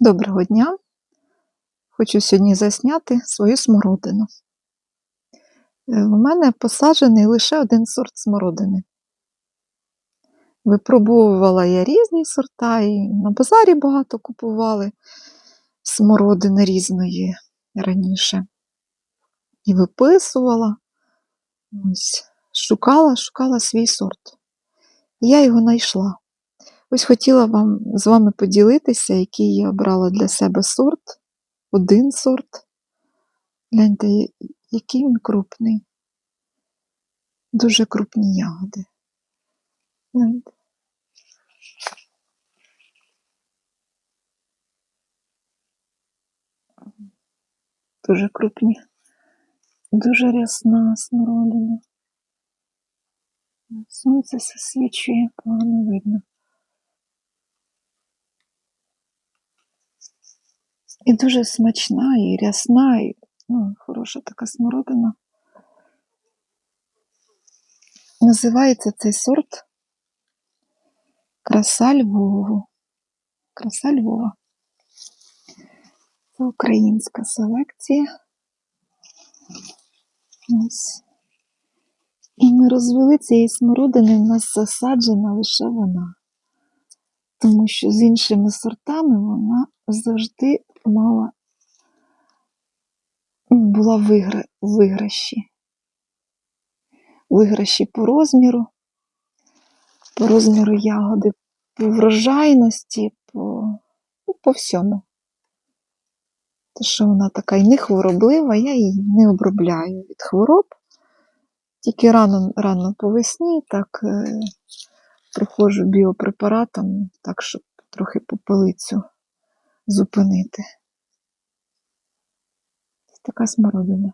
Доброго дня! Хочу сьогодні засняти свою смородину. Е, У мене посаджений лише один сорт смородини. Випробовувала я різні сорта, і на базарі багато купували смородини різної раніше. І виписувала. Ось, шукала, шукала свій сорт. І я його знайшла. Ось хотіла вам з вами поділитися, який я обрала для себе сорт. Один сорт. Гляньте, який він крупний. Дуже крупні ягоди. Гляньте. Дуже крупні. Дуже рясна смородина. Сонце засвічує, погано видно. І дуже смачна, і рясна, і ну, хороша така смородина. Називається цей сорт Краса Львову. Краса Львова. Це українська селекція. Ось. І ми розвели цієї смородини, в нас засаджена лише вона. Тому що з іншими сортами вона завжди мала ну, була вигра... виграші. Виграші по розміру, по розміру ягоди, по врожайності, по, ну, по всьому. Те, що вона така і не хвороблива, я її не обробляю від хвороб. Тільки рано, рано по весні так е, проходжу біопрепаратом, так, щоб трохи попелицю зупинити. Ось така смородина.